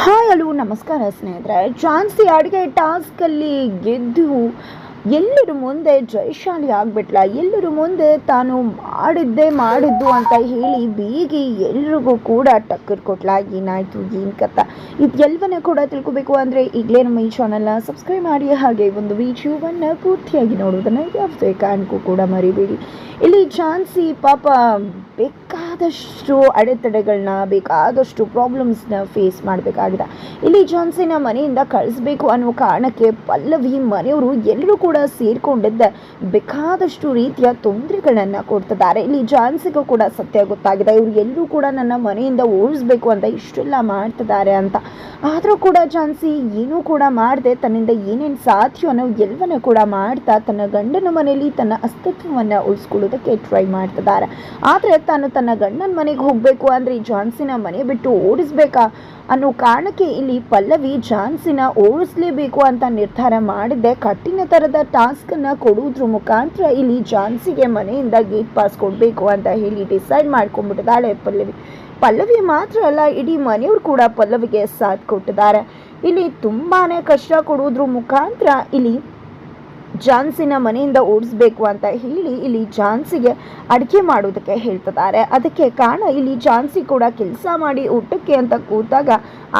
Hi hello ನಮಸ್ಕಾರ ಸ್ನೇಹಿತರೆ. ಜಾನ್ಸಿ ಅಡುಗೆ ಟಾಸ್ಕಲ್ಲಿ ಗೆದ್ದು ಎಲ್ಲರ ಮುಂದೆ ಜಯಶಾಲಿ ಆಗ್ಬಿಟ್ಲ. ಎಲ್ಲರ ಮುಂದೆ ತಾನು ಮಾಡಿದ್ದೆ ಮಾಡಿದ್ದು ಅಂತ ಹೇಳಿ ಬೀಗಿ ಎಲ್ರಿಗೂ ಕೂಡ ಟಕ್ಕರ್ ಕೊಟ್ಲ. ಏನಾಯಿತು, ಏನು ಕತ್ತ ಇದೆಲ್ಲವನ್ನ ಕೂಡ ತಿಳ್ಕೊಬೇಕು ಅಂದರೆ ಈಗಲೇ ನಮ್ಮ ಈ ಚಾನಲ್ನ ಸಬ್ಸ್ಕ್ರೈಬ್ ಮಾಡಿ. ಹಾಗೆ ಒಂದು ವಿಡಿಯೋವನ್ನು ಪೂರ್ತಿಯಾಗಿ ನೋಡೋದನ್ನು ಯಾವುದೇ ಕಾರಣಕ್ಕೂ ಕೂಡ ಮರಿಬೇಡಿ. ಇಲ್ಲಿ ಝಾನ್ಸಿ ಪಾಪ ಬೇಕಾದಷ್ಟು ಅಡೆತಡೆಗಳನ್ನ ಬೇಕಾದಷ್ಟು ಪ್ರಾಬ್ಲಮ್ಸ್ನ ಫೇಸ್ ಮಾಡಬೇಕಾಗಿದೆ. ಇಲ್ಲಿ ಜಾನ್ಸಿನ ಮನೆಯಿಂದ ಕಳಿಸ್ಬೇಕು ಅನ್ನೋ ಕಾರಣಕ್ಕೆ ಪಲ್ಲವಿ, ಮನೆಯವರು ಎಲ್ಲರೂ ಕೂಡ ಸೇರಿಕೊಂಡಿದ್ದ ಬೇಕಾದಷ್ಟು ರೀತಿಯ ತೊಂದರೆಗಳನ್ನು ಕೊಡ್ತಿದ್ದಾರೆ. ಇಲ್ಲಿ ಜಾನ್ಸಿಗೂ ಕೂಡ ಸತ್ಯ ಗೊತ್ತಾಗಿದೆ. ಇವರು ಎಲ್ಲರೂ ಕೂಡ ನನ್ನ ಮನೆಯಿಂದ ಓಡಿಸ್ಬೇಕು ಅಂತ ಇಷ್ಟೆಲ್ಲ ಮಾಡ್ತಿದ್ದಾರೆ ಅಂತ. ಆದರೂ ಕೂಡ ಜಾನ್ಸಿ ಏನೂ ಕೂಡ ಮಾಡದೆ, ತನ್ನಿಂದ ಏನೇನು ಸಾಧ್ಯ ಅನ್ನೋ ಎಲ್ಲವನ್ನ ಕೂಡ ಮಾಡ್ತಾ ತನ್ನ ಗಂಡನ ಮನೆಯಲ್ಲಿ ತನ್ನ ಅಸ್ತಿತ್ವವನ್ನು ಉಳಿಸ್ಕೊಳ್ಳೋದಕ್ಕೆ ಟ್ರೈ ಮಾಡ್ತಿದ್ದಾರೆ. ಆದರೆ ತಾನು ತನ್ನ ಗಂಡನ ಮನೆಗೆ ಹೋಗಬೇಕು ಅಂದರೆ ಜಾನ್ಸಿನ ಮನೆ ಬಿಟ್ಟು ಓಡಿಸ್ಬೇಕಾ? ಅನ್ನೋ ಕಾರಣಕ್ಕೆ ಇಲ್ಲಿ ಪಲ್ಲವಿ ಜಾನ್ಸಿನ ಓಡಿಸ್ಲೇಬೇಕು ಅಂತ ನಿರ್ಧಾರ ಮಾಡಿದ್ದೆ. ಕಠಿಣ ಥರದ ಟಾಸ್ಕನ್ನು ಕೊಡುವುದ್ರ ಮುಖಾಂತರ ಇಲ್ಲಿ ಜಾನ್ಸಿಗೆ ಮನೆಯಿಂದ ಗೇಟ್ ಪಾಸ್ ಕೊಡಬೇಕು ಅಂತ ಹೇಳಿ ಡಿಸೈಡ್ ಮಾಡ್ಕೊಂಡ್ಬಿಟ್ಟಿದ್ದಾಳೆ ಪಲ್ಲವಿ. ಪಲ್ಲವಿ ಮಾತ್ರ ಅಲ್ಲ, ಇಡೀ ಮನೆಯವರು ಕೂಡ ಪಲ್ಲವಿಗೆ ಸಾಥ್ ಕೊಟ್ಟಿದ್ದಾರೆ. ಇಲ್ಲಿ ತುಂಬಾ ಕಷ್ಟ ಕೊಡೋದ್ರ ಮುಖಾಂತರ ಇಲ್ಲಿ ಜಾನ್ಸಿನ ಮನೆಯಿಂದ ಓಡಿಸ್ಬೇಕು ಅಂತ ಹೇಳಿ ಇಲ್ಲಿ ಜಾನ್ಸಿಗೆ ಅಡುಗೆ ಮಾಡೋದಕ್ಕೆ ಹೇಳ್ತಿದ್ದಾರೆ. ಅದಕ್ಕೆ ಕಾರಣ ಇಲ್ಲಿ ಜಾನ್ಸಿ ಕೂಡ ಕೆಲಸ ಮಾಡಿ ಊಟಕ್ಕೆ ಅಂತ ಕೂತಾಗ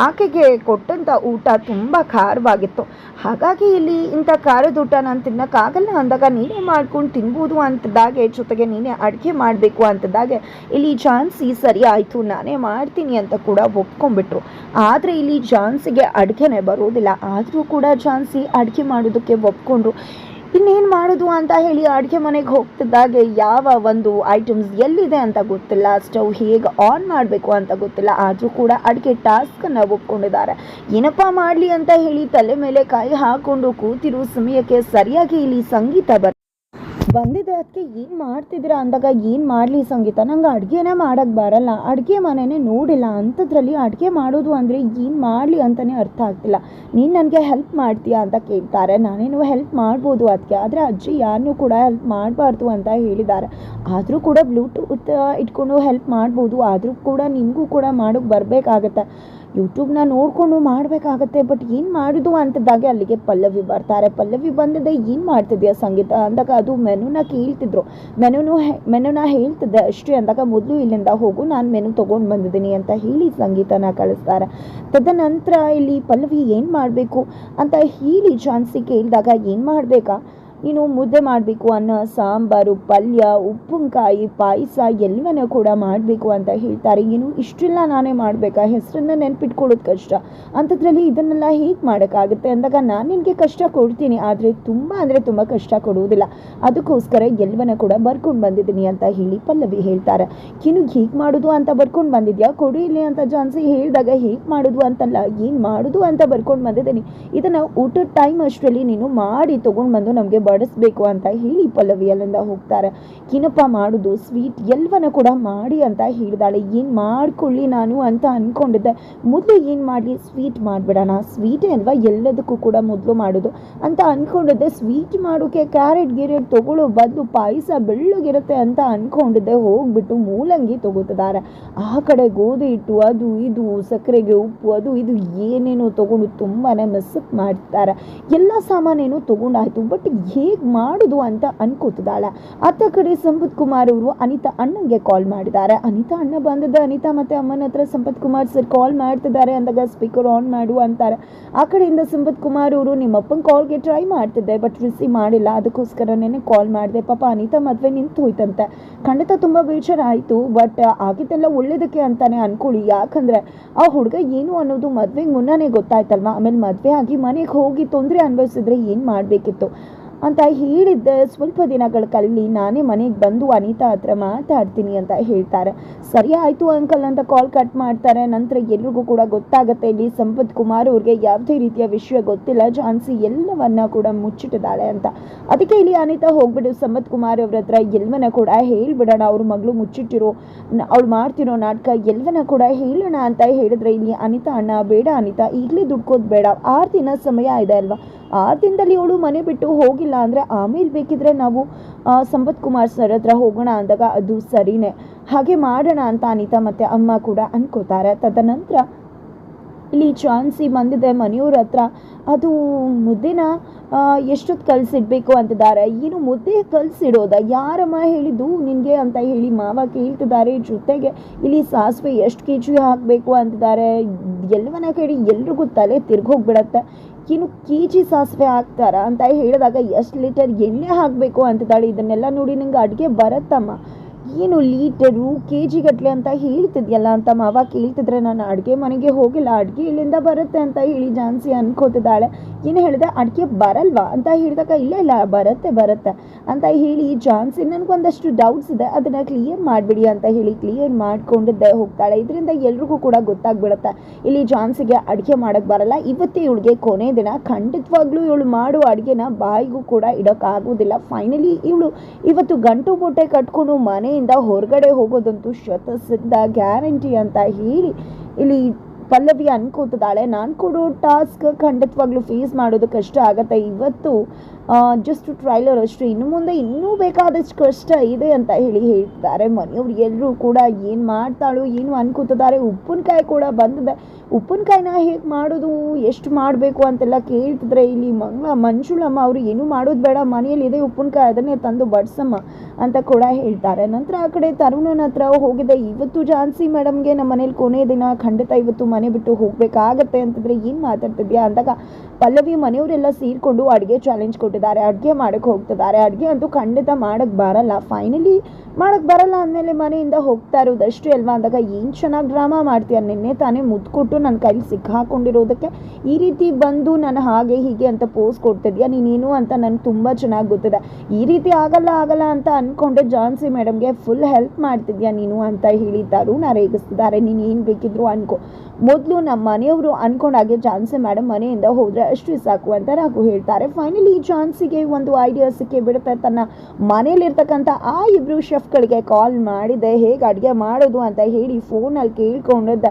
ಆಕೆಗೆ ಕೊಟ್ಟಂಥ ಊಟ ತುಂಬ ಖಾರವಾಗಿತ್ತು. ಹಾಗಾಗಿ ಇಲ್ಲಿ ಇಂಥ ಖಾರದ ಊಟ ನಾನು ತಿನ್ನೋಕ್ಕಾಗಲ್ಲ ಅಂದಾಗ ನೀನೇ ಮಾಡ್ಕೊಂಡು ತಿನ್ಬೋದು ಅಂತದಾಗೆ ಜೊತೆಗೆ ನೀನೇ ಅಡುಗೆ ಮಾಡಬೇಕು ಅಂತದಾಗೆ ಇಲ್ಲಿ ಜಾನ್ಸಿ ಸರಿ ಆಯಿತು, ನಾನೇ ಮಾಡ್ತೀನಿ ಅಂತ ಕೂಡ ಒಪ್ಕೊಂಡ್ಬಿಟ್ರು. ಆದರೆ ಇಲ್ಲಿ ಜಾನ್ಸಿಗೆ ಅಡುಗೆನೇ ಬರೋದಿಲ್ಲ. ಆದರೂ ಕೂಡ ಜಾನ್ಸಿ ಅಡುಗೆ ಮಾಡೋದಕ್ಕೆ ಒಪ್ಕೊಂಡ್ರು. ಇನ್ನೇನು ಮಾಡೋದು ಅಂತ ಹೇಳಿ ಅಡುಗೆ ಮನೆಗೆ ಹೋಗ್ತಿದ್ದಾಗೆ ಯಾವ ಒಂದು ಐಟಮ್ಸ್ ಎಲ್ಲಿದೆ ಅಂತ ಗೊತ್ತಿಲ್ಲ ಸ್ಟವ್ ಹೇಗೆ ಆನ್ ಮಾಡಬೇಕು ಅಂತ ಗೊತ್ತಿಲ್ಲ, ಆದರೂ ಕೂಡ ಅಡುಗೆ ಟಾಸ್ಕನ್ನು ಒಪ್ಕೊಂಡಿದ್ದಾರೆ. ಏನಪ್ಪ ಮಾಡಲಿ ಅಂತ ಹೇಳಿ ತಲೆ ಮೇಲೆ ಕೈ ಹಾಕೊಂಡು ಕೂತಿರುವ ಸಮಯಕ್ಕೆ ಸರಿಯಾಗಿ ಇಲ್ಲಿ ಸಂಗೀತ ಬರ್ ಬಂದಿದೆ ಅದಕ್ಕೆ ಏನು ಮಾಡ್ತಿದ್ದೀರಾ ಅಂದಾಗ ಏನು ಮಾಡಲಿ ಸಂಗೀತ? ನಂಗೆ ಅಡುಗೆನೇ ಮಾಡೋಕ್ಕೆ ಬರಲ್ಲ. ಅಡುಗೆ ಮನೆನೇ ನೋಡಿಲ್ಲ. ಅಂಥದ್ರಲ್ಲಿ ಅಡುಗೆ ಮಾಡೋದು ಅಂದರೆ ಏನು ಮಾಡಲಿ ಅಂತಲೇ ಅರ್ಥ ಆಗ್ತಿಲ್ಲ. ನೀನು ನನಗೆ ಹೆಲ್ಪ್ ಮಾಡ್ತೀಯಾ ಅಂತ ಕೇಳ್ತಾರೆ. ನಾನೇನು ಹೆಲ್ಪ್ ಮಾಡ್ಬೋದು ಅದಕ್ಕೆ ಆದರೆ ಅಜ್ಜಿ ಯಾರನ್ನೂ ಕೂಡ ಹೆಲ್ಪ್ ಮಾಡಬಾರ್ದು ಅಂತ ಹೇಳಿದ್ದಾರೆ. ಆದರೂ ಕೂಡ ಬ್ಲೂಟೂತ್ ಇಟ್ಕೊಂಡು ಹೆಲ್ಪ್ ಮಾಡ್ಬೋದು. ಆದರೂ ಕೂಡ ನಿಮಗೂ ಕೂಡ ಮಾಡೋಕ್ಕೆ ಬರಬೇಕಾಗತ್ತೆ. ಯೂಟ್ಯೂಬ್ನ ನೋಡಿಕೊಂಡು ಮಾಡಬೇಕಾಗತ್ತೆ. ಬಟ್ ಏನು ಮಾಡೋದು ಅಂತದಾಗೆ ಅಲ್ಲಿಗೆ ಪಲ್ಲವಿ ಬರ್ತಾರೆ. ಪಲ್ಲವಿ ಬಂದಿದ್ದೆ ಏನು ಮಾಡ್ತಿದ್ಯಾ ಸಂಗೀತ? ಅಂದಾಗ ಅದು ಮೆನುನ ಕೇಳ್ತಿದ್ರು. ಮೆನುನು ಮೆನುನ ಹೇಳ್ತಿದ್ದೆ ಅಷ್ಟೇ ಅಂದಾಗ ಮೊದಲು ಇಲ್ಲಿಂದ ಹೋಗು, ನಾನು ಮೆನು ತೊಗೊಂಡು ಬಂದಿದ್ದೀನಿ ಅಂತ ಹೇಳಿ ಸಂಗೀತನ ಕಳಿಸ್ತಾರೆ. ತದನಂತರ ಇಲ್ಲಿ ಪಲ್ಲವಿ ಏನು ಮಾಡಬೇಕು? ಅಂತ ಹೇಳಿ ಝಾನ್ಸಿ ಕೇಳಿದಾಗ, ಏನು ಮಾಡಬೇಕಾ? ನೀನು ಮುದ್ದೆ ಮಾಡಬೇಕು ಅನ್ನ, ಸಾಂಬಾರು, ಪಲ್ಯ, ಉಪ್ಪಿನಕಾಯಿ, ಪಾಯಸ ಎಲ್ಲವನ್ನ ಕೂಡ ಮಾಡಬೇಕು ಅಂತ ಹೇಳ್ತಾರೆ. ಏನು ಇಷ್ಟೆಲ್ಲ ನಾನೇ ಮಾಡಬೇಕಾ? ಹೆಸರನ್ನ ನೆನ್ಪಿಟ್ಕೊಳ್ಳೋದು ಕಷ್ಟ. ಅಂಥದ್ರಲ್ಲಿ ಇದನ್ನೆಲ್ಲ ಹೇಗೆ ಮಾಡೋಕ್ಕಾಗುತ್ತೆ ಅಂದಾಗ ನಾನು ನಿನಗೆ ಕಷ್ಟ ಕೊಡ್ತೀನಿ, ಆದರೆ ತುಂಬ ಅಂದರೆ ತುಂಬ ಕಷ್ಟ ಕೊಡುವುದಿಲ್ಲ. ಅದಕ್ಕೋಸ್ಕರ ಎಲ್ಲವನ್ನ ಕೂಡ ಬರ್ಕೊಂಡು ಬಂದಿದ್ದೀನಿ ಅಂತ ಹೇಳಿ ಪಲ್ಲವಿ ಹೇಳ್ತಾರೆ. ಏನು ಹೇಗೆ ಮಾಡೋದು ಅಂತ ಬರ್ಕೊಂಡು ಬಂದಿದ್ಯಾ? ಕೊಡು ಇಲ್ಲಿ ಅಂತ ಜಾನ್ಸಿ ಹೇಳಿದಾಗ ಹೇಗೆ ಮಾಡೋದು ಅಂತಲ್ಲ, ಏನು ಮಾಡೋದು ಅಂತ ಬರ್ಕೊಂಡು ಬಂದಿದ್ದೀನಿ. ಇದನ್ನು ಊಟದ ಟೈಮ್ ಅಷ್ಟರಲ್ಲಿ ನೀನು ಮಾಡಿ ತೊಗೊಂಡು ಬಂದು ನಮಗೆ ಬಡಿಸ್ಬೇಕು ಅಂತ ಹೇಳಿ ಪಲ್ಲವಿ ಅಲ್ಲಿಂದ ಹೋಗ್ತಾರೆ. ಏನಪ್ಪ ಮಾಡೋದು? ಸ್ವೀಟ್ ಎಲ್ಲವನ್ನ ಕೂಡ ಮಾಡಿ ಅಂತ ಹೇಳಿದಾಳೆ. ಏನು ಮಾಡ್ಕೊಳ್ಳಿ ನಾನು ಅಂತ ಅಂದ್ಕೊಂಡಿದ್ದೆ ಮೊದಲು ಏನು ಮಾಡಲಿ? ಸ್ವೀಟ್ ಮಾಡಿಬಿಡೋಣ. ಸ್ವೀಟೇ ಅಲ್ವಾ? ಎಲ್ಲದಕ್ಕೂ ಕೂಡ ಮೊದಲು ಮಾಡೋದು. ಅಂತ ಅಂದ್ಕೊಂಡಿದ್ದೆ ಸ್ವೀಟ್ ಮಾಡೋಕ್ಕೆ ಕ್ಯಾರೆಟ್ ಗಿರೆಟ್ ತೊಗೊಳ್ಳೋ ಬದಲು ಪಾಯಸ ಬೆಳ್ಳಗಿರುತ್ತೆ ಅಂತ ಅಂದ್ಕೊಂಡಿದ್ದೆ ಹೋಗ್ಬಿಟ್ಟು ಮೂಲಂಗಿ ತೊಗೋತಿದ್ದಾರೆ. ಆ ಕಡೆ ಗೋಧಿ ಹಿಟ್ಟು, ಅದು ಇದು, ಸಕ್ಕರೆಗೆ ಉಪ್ಪು, ಅದು ಇದು ಏನೇನೋ ತೊಗೊಂಡು ತುಂಬಾ ಮೆಸ್ಸಪ್ ಮಾಡ್ತಾರೆ ಎಲ್ಲ ಸಾಮಾನೇನು ತೊಗೊಂಡಾಯ್ತು. ಬಟ್ ಹೇಗೆ ಮಾಡೋದು ಅಂತ ಅನ್ಕೋತಿದ್ದಾಳೆ. ಅತ್ತ ಕಡೆ ಸಂಪತ್ ಕುಮಾರ್ ಅವರು ಅನಿತಾ ಅಣ್ಣಂಗೆ ಕಾಲ್ ಮಾಡಿದ್ದಾರೆ. ಅನಿತಾ ಅಣ್ಣ ಬಂದಿದ್ದ ಅನಿತಾ ಮತ್ತೆ ಅಮ್ಮನ ಹತ್ರ ಸಂಪತ್ ಕುಮಾರ್ ಸರ್ ಕಾಲ್ ಮಾಡ್ತಿದ್ದಾರೆ ಅಂದಾಗ ಸ್ಪೀಕರ್ ಆನ್ ಮಾಡು ಅಂತಾರೆ. ಆ ಕಡೆಯಿಂದ ಸಂಪತ್ ಕುಮಾರ್ ಅವರು ನಿಮ್ಮಪ್ಪನ ಕಾಲ್ಗೆ ಟ್ರೈ ಮಾಡ್ತಿದ್ದೆ ಬಟ್ ರಿಸೀವ್ ಮಾಡಿಲ್ಲ. ಅದಕ್ಕೋಸ್ಕರನೇ ಕಾಲ್ ಮಾಡಿದೆ. ಪಾಪ ಅನಿತಾ ಮದುವೆ ನಿಂತು ಹೋಯ್ತಂತೆ. ಖಂಡಿತ ತುಂಬ ಬೇಜಾರಾಯಿತು ಬಟ್ ಆಗಿದ್ದೆಲ್ಲ ಒಳ್ಳೇದಕ್ಕೆ ಅಂತಾನೆ ಅನ್ಕೊಳ್ಳಿ. ಯಾಕಂದ್ರೆ ಆ ಹುಡುಗ ಏನು ಅನ್ನೋದು ಮದ್ವೆಗೆ ಮುನ್ನಾನೇ ಗೊತ್ತಾಯ್ತಲ್ವಾ? ಆಮೇಲೆ ಮದುವೆ ಆಗಿ ಮನೆಗೆ ಹೋಗಿ ತೊಂದರೆ ಅನುಭವಿಸಿದ್ರೆ ಏನು ಮಾಡಬೇಕಿತ್ತು? ಅಂತ ಹೇಳಿದ್ದೆ ಸ್ವಲ್ಪ ದಿನಗಳ ಕಲ್ಲಿ ನಾನೇ ಮನೆಗೆ ಬಂದು ಅನಿತಾ ಹತ್ರ ಮಾತಾಡ್ತೀನಿ ಅಂತ ಹೇಳ್ತಾರೆ. ಸರಿ ಆಯಿತು ಅಂಕಲ್ ಅಂತ ಕಾಲ್ ಕಟ್ ಮಾಡ್ತಾರೆ. ನಂತರ ಎಲ್ರಿಗೂ ಕೂಡ ಗೊತ್ತಾಗುತ್ತೆ ಇಲ್ಲಿ ಸಂಪತ್ ಕುಮಾರ್ ಅವ್ರಿಗೆ ಯಾವುದೇ ರೀತಿಯ ವಿಷಯ ಗೊತ್ತಿಲ್ಲ. ಝಾನ್ಸಿ ಎಲ್ಲವನ್ನ ಕೂಡ ಮುಚ್ಚಿಟ್ಟಿದ್ದಾಳೆ ಅಂತ. ಅದಕ್ಕೆ ಇಲ್ಲಿ ಅನಿತಾ ಹೋಗ್ಬಿಟ್ಟು ಸಂಪತ್ ಕುಮಾರ್ ಅವ್ರ ಹತ್ರ ಎಲ್ಲವನ್ನ ಕೂಡ ಹೇಳ್ಬಿಡೋಣ. ಅವ್ರ ಮಗಳು ಮುಚ್ಚಿಟ್ಟಿರೋ ಅವಳು ಮಾಡ್ತಿರೋ ನಾಟಕ ಎಲ್ಲವನ್ನ ಕೂಡ ಹೇಳೋಣ ಅಂತ ಹೇಳಿದ್ರೆ ಇಲ್ಲಿ ಅನಿತಾ ಅಣ್ಣ, ಬೇಡ ಅನಿತಾ, ಈಗಲೇ ದುಡ್ಕೋದು ಬೇಡ ಆರು ದಿನ ಸಮಯ ಇದೆ ಅಲ್ವಾ? ಆರು ದಿನದಲ್ಲಿ ಅವಳು ಮನೆ ಬಿಟ್ಟು ಹೋಗಿಲ್ಲ ಅಂದರೆ ಆಮೇಲೆ ಬೇಕಿದ್ರೆ ನಾವು ಆ, ಸಂಪತ್ ಕುಮಾರ್ ಸರ್ ಹತ್ರ ಹೋಗೋಣ ಅಂದಾಗ ಅದು ಸರಿನೇ. ಹಾಗೆ ಮಾಡೋಣ ಅಂತ ಅನಿತಾ ಮತ್ತು ಅಮ್ಮ ಕೂಡ ಅಂದ್ಕೋತಾರೆ ತದನಂತರ ಇಲ್ಲಿ ಚಾನ್ಸಿ ಬಂದಿದೆ ಮನೆಯವ್ರ ಹತ್ರ. ಅದು ಮುದ್ದೆನ ಎಷ್ಟೊತ್ತು ಕಲಸಿಡ್ಬೇಕು ಅಂತಿದ್ದಾರೆ. ಏನು ಮುದ್ದೆ ಕಲಸಿಡೋದ? ಯಾರಮ್ಮ ಹೇಳಿದ್ದು ನಿನಗೆ ಅಂತ ಹೇಳಿ ಮಾವ ಕೇಳ್ತಿದ್ದಾರೆ ಜೊತೆಗೆ. ಇಲ್ಲಿ ಸಾಸಿವೆ ಎಷ್ಟು ಕೆ ಜಿ ಹಾಕಬೇಕು ಅಂತಿದ್ದಾರೆ. ಎಲ್ಲವನ್ನ ಕೇಳಿ ಎಲ್ರಿಗೂ ತಲೆ ತಿರ್ಗೋಗ್ಬಿಡತ್ತೆ ಏನು ಕೆ ಜಿ ಸಾಸಿವೆ ಹಾಕ್ತಾರ ಅಂತ ಹೇಳಿದಾಗ ಎಷ್ಟು ಲೀಟರ್ ಎಣ್ಣೆ ಹಾಕಬೇಕು ಅಂತಿದ್ದಾಳೆ. ಇದನ್ನೆಲ್ಲ ನೋಡಿ ನಂಗೆ ಅಡುಗೆ ಬರತ್ತಮ್ಮ. ಏನು ಲೀಟರು ಕೆ ಜಿ ಗಟ್ಟಲೆ ಅಂತ ಹೇಳ್ತಿದ್ಯಲ್ಲ ಅಂತ ಮಾವ ಕೇಳ್ತಿದ್ರೆ ನಾನು ಅಡುಗೆ ಮನೆಗೆ ಹೋಗಿಲ್ಲ, ಅಡುಗೆ ಇಲ್ಲಿಂದ ಬರುತ್ತೆ ಅಂತ ಹೇಳಿ ಜಾನ್ಸಿ ಅನ್ಕೋತಿದ್ದಾಳೆ. ಏನು ಹೇಳಿದೆ, ಅಡುಗೆ ಬರಲ್ವಾ ಅಂತ ಹೇಳಿದಾಗ, ಇಲ್ಲ ಇಲ್ಲ, ಬರುತ್ತೆ ಬರುತ್ತೆ ಅಂತ ಹೇಳಿ ಜಾನ್ಸಿ ನನಗೊಂದಷ್ಟು ಡೌಟ್ಸ್ ಇದೆ, ಅದನ್ನು ಕ್ಲಿಯರ್ ಮಾಡಿಬಿಡಿ ಅಂತ ಹೇಳಿ ಕ್ಲಿಯರ್ ಮಾಡಿಕೊಂಡಿದ್ದೆ ಹೋಗ್ತಾಳೆ. ಇದರಿಂದ ಎಲ್ರಿಗೂ ಕೂಡ ಗೊತ್ತಾಗ್ಬಿಡುತ್ತೆ. ಇಲ್ಲಿ ಜಾನ್ಸಿಗೆ ಅಡುಗೆ ಮಾಡೋಕ್ಕೆ ಬರಲ್ಲ. ಇವತ್ತೇ ಇವಳಿಗೆ ಕೊನೆ ದಿನ, ಖಂಡಿತವಾಗ್ಲೂ ಇವಳು ಮಾಡುವ ಅಡುಗೆನ ಬಾಯಿಗೂ ಕೂಡ ಇಡೋಕ್ಕಾಗೋದಿಲ್ಲ ಫೈನಲಿ ಇವಳು ಇವತ್ತು ಗಂಟು ಬೊಟ್ಟೆ ಕಟ್ಕೊಂಡು ಮನೆಯಿಂದ ಹೊರಗಡೆ ಹೋಗೋದಂತೂ ಶತಸಿದ್ಧ ಗ್ಯಾರಂಟಿ ಅಂತ ಹೇಳಿ ಇಲ್ಲಿ ಪಲ್ಲವಿ ಅನ್ಕೋತಿದ್ದಾಳೆ ನಾನು ಕೊಡೋ ಟಾಸ್ಕ್ ಖಂಡಿತವಾಗ್ಲೂ ಫೇಸ್ ಮಾಡೋದು ಕಷ್ಟ ಆಗುತ್ತೆ. ಇವತ್ತು ಜಸ್ಟ್ ಟ್ರೈಲರ್ ಅಷ್ಟೇ. ಇನ್ನು ಮುಂದೆ ಇನ್ನೂ ಬೇಕಾದಷ್ಟು ಕಷ್ಟ ಇದೆ ಅಂತ ಹೇಳಿ ಹೇಳ್ತಾರೆ ಮನೆಯವ್ರು ಎಲ್ಲರೂ ಕೂಡ ಏನು ಮಾಡ್ತಾಳು, ಏನು ಅನ್ಕೋತಿದ್ದಾರೆ ಉಪ್ಪಿನಕಾಯಿ ಕೂಡ ಬಂದಿದೆ. ಉಪ್ಪಿನಕಾಯಿನ ಹೇಗೆ ಮಾಡೋದು, ಎಷ್ಟು ಮಾಡಬೇಕು ಅಂತೆಲ್ಲ ಕೇಳ್ತಿದ್ರೆ ಇಲ್ಲಿ ಮಂಗಳ, ಮಂಜುಳಮ್ಮ ಅವರು ಏನು ಮಾಡೋದು ಬೇಡ, ಮನೆಯಲ್ಲಿ ಇದೆ ಉಪ್ಪಿನಕಾಯಿ ಅದನ್ನೇ ತಂದು ಬಡ್ಸಮ್ಮ ಅಂತ ಕೂಡ ಹೇಳ್ತಾರೆ. ನಂತರ ಆ ಕಡೆ ತರುಣನ ಹತ್ರ ಹೋಗಿದೆ. ಇವತ್ತು ಜಾನ್ಸಿ ಮೇಡಮ್ಗೆ ನಮ್ಮ ಮನೇಲಿ ಕೊನೆ ದಿನ. ಖಂಡಿತ ಇವತ್ತು ಮನೆ ಬಿಟ್ಟು ಹೋಗಬೇಕಾಗತ್ತೆ ಅಂತಂದ್ರೆ ಏನು ಮಾತಾಡ್ತಿದ್ಯಾ ಅಂದಾಗ ಪಲ್ಲವಿ ಮನೆಯವರೆಲ್ಲ ಸೇರಿಕೊಂಡು ಅಡುಗೆ ಚಾಲೆಂಜ್ ಕೊಟ್ಟಿದ್ದಾರೆ, ಅಡುಗೆ ಮಾಡಕ್ಕೆ ಹೋಗ್ತಿದ್ದಾರೆ. ಅಡುಗೆ ಅಂತೂ ಖಂಡಿತ ಮಾಡಕ್ಕೆ ಬರಲ್ಲ. ಫೈನಲಿ ಮಾಡಕ್ಕೆ ಬರಲ್ಲ ಅಂದಮೇಲೆ ಮನೆಯಿಂದ ಹೋಗ್ತಾ ಇರೋದಷ್ಟೇ ಅಲ್ವಾ? ಅಂದಾಗ ಏನು ಚೆನ್ನಾಗಿ ಡ್ರಾಮಾ ಮಾಡ್ತೀಯ? ನಿನ್ನೆ ತಾನೇ ಮುದ್ಕೊಟ್ಟು ನನ್ನ ಕೈಲಿ ಸಿಕ್ಕಾಕೊಂಡಿರೋದಕ್ಕೆ ಈ ರೀತಿ ಬಂದು ನಾನು ಹಾಗೆ ಹೀಗೆ ಅಂತ ಪೋಸ್ ಕೊಡ್ತಿದ್ಯಾ? ನೀನೇನು ಅಂತ ನನಗೆ ತುಂಬ ಚೆನ್ನಾಗಿ ಗೊತ್ತಿದೆ. ಈ ರೀತಿ ಆಗಲ್ಲ ಆಗಲ್ಲ ಅಂತ ಅಂದ್ಕೊಂಡೆ ಜಾನ್ಸಿ ಮೇಡಮ್ಗೆ ಫುಲ್ ಹೆಲ್ಪ್ ಮಾಡ್ತಿದ್ಯಾ ನೀನು ಅಂತ ಹೇಳಿ ತರುಣ ರೇಗಿಸ್ತಿದ್ದಾರೆ. ನೀನು ಏನು ಬೇಕಿದ್ರು ಅನ್ಕೋ. ಮೊದಲು ನಮ್ಮ ಮನೆಯವರು ಅನ್ಕೊಂಡಾಗೆ ಝಾನ್ಸಿ ಮೇಡಮ್ ಮನೆಯಿಂದ ಹೋದರೆ ಅಷ್ಟು ಸಾಕು ಅಂತ ರಾಘು ಹೇಳ್ತಾರೆ. ಫೈನಲಿ ಚಾನ್ಸಿಗೆ ಒಂದು ಐಡಿಯಾ ಸಿಕ್ಕಿ ಬಿಡುತ್ತೆ ತನ್ನ ಮನೆಯಲ್ಲಿರ್ತಕ್ಕಂಥ ಆ ಇಬ್ಬರು ಶೆಫ್ಗಳಿಗೆ ಕಾಲ್ ಮಾಡಿದೆ. ಹೇಗೆ ಅಡುಗೆ ಮಾಡೋದು ಅಂತ ಹೇಳಿ ಫೋನಲ್ಲಿ ಕೇಳ್ಕೊಂಡಿದ್ದ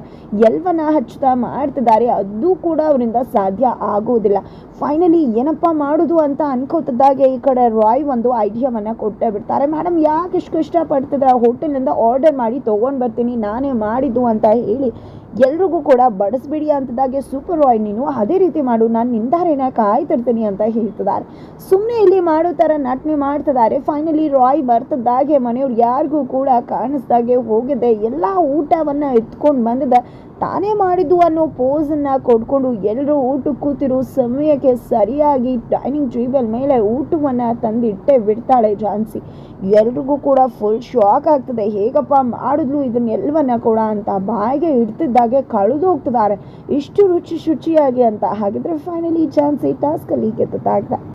ಎಲ್ವನ ಹಚ್ಚುತ್ತಾ ಮಾಡ್ತಿದ್ದಾರೆ. ಅದು ಕೂಡ ಅವರಿಂದ ಸಾಧ್ಯ ಆಗೋದಿಲ್ಲ ಫೈನಲಿ ಏನಪ್ಪ ಮಾಡೋದು ಅಂತ ಅನ್ಕೋತಿದ್ದಾಗೆ ಈ ಕಡೆ ರಾಯ್ ಒಂದು ಐಡಿಯಾವನ್ನು ಕೊಟ್ಟೇ ಬಿಡ್ತಾರೆ. ಮೇಡಮ್, ಯಾಕೆ ಇಷ್ಟು ಕಷ್ಟಪಡ್ತಿದ್ರೆ ಹೋಟೆಲಿಂದ ಆರ್ಡರ್ ಮಾಡಿ ತೊಗೊಂಡು ಬರ್ತೀನಿ. ನಾನೇ ಮಾಡಿದ್ದು ಅಂತ ಹೇಳಿ ಎಲ್ರಿಗೂ ಕೂಡ ಬಡಿಸ್ಬಿಡಿ ಅಂತದಾಗೆ ಸೂಪರ್ ರಾಯ್ ನೀನು. ಅದೇ ರೀತಿ ಮಾಡು, ನಾನು ನಿಂದಾರೇನ ಕಾಯ್ತಿರ್ತೀನಿ ಅಂತ ಹೇಳ್ತಿದ್ದಾರೆ. ಸುಮ್ಮನೆ ಇಲ್ಲಿ ಮಾಡೋ ಥರ ನಟನೆ ಮಾಡ್ತಿದ್ದಾರೆ. ಫೈನಲಿ ರಾಯ್ ಬರ್ತದಾಗೆ ಮನೆಯವ್ರು ಯಾರಿಗೂ ಕೂಡ ಕಾಣಿಸ್ದಾಗೆ ಹೋಗಿದೆ. ಎಲ್ಲ ಊಟವನ್ನು ಎತ್ಕೊಂಡು ಬಂದದ. ತಾನೇ ಮಾಡಿದ್ದು ಅನ್ನೋ ಪೋಸನ್ನು ಕೊಡ್ಕೊಂಡು ಎಲ್ಲರೂ ಊಟಕ್ಕೆ ಕೂತಿರೋ ಸಮಯಕ್ಕೆ ಸರಿಯಾಗಿ ಡೈನಿಂಗ್ ಟೇಬಲ್ ಮೇಲೆ ಊಟವನ್ನು ತಂದಿಟ್ಟೆ ಬಿಡ್ತಾಳೆ ಜಾನ್ಸಿ ಎಲ್ರಿಗೂ ಕೂಡ ಫುಲ್ ಶಾಕ್ ಆಗ್ತದೆ. ಹೇಗಪ್ಪ ಮಾಡಿದ್ಲು? ಇದನ್ನೆಲ್ಲವನ್ನ ಕೂಡ ಅಂತ ಬಾಯಿಗೆ ಇಡ್ತಿದ್ದಾಗೆ ಕಳೆದು ಹೋಗ್ತಿದ್ದಾರೆ. ಇಷ್ಟು ರುಚಿ ಶುಚಿಯಾಗಿ ಅಂತ. ಹಾಗಿದ್ರೆ ಫೈನಲಿ ಚಾನ್ಸ್ ಈ ಟಾಸ್ಕಲ್ಲಿ ಗೆದ್ದಾಗ್ತಾ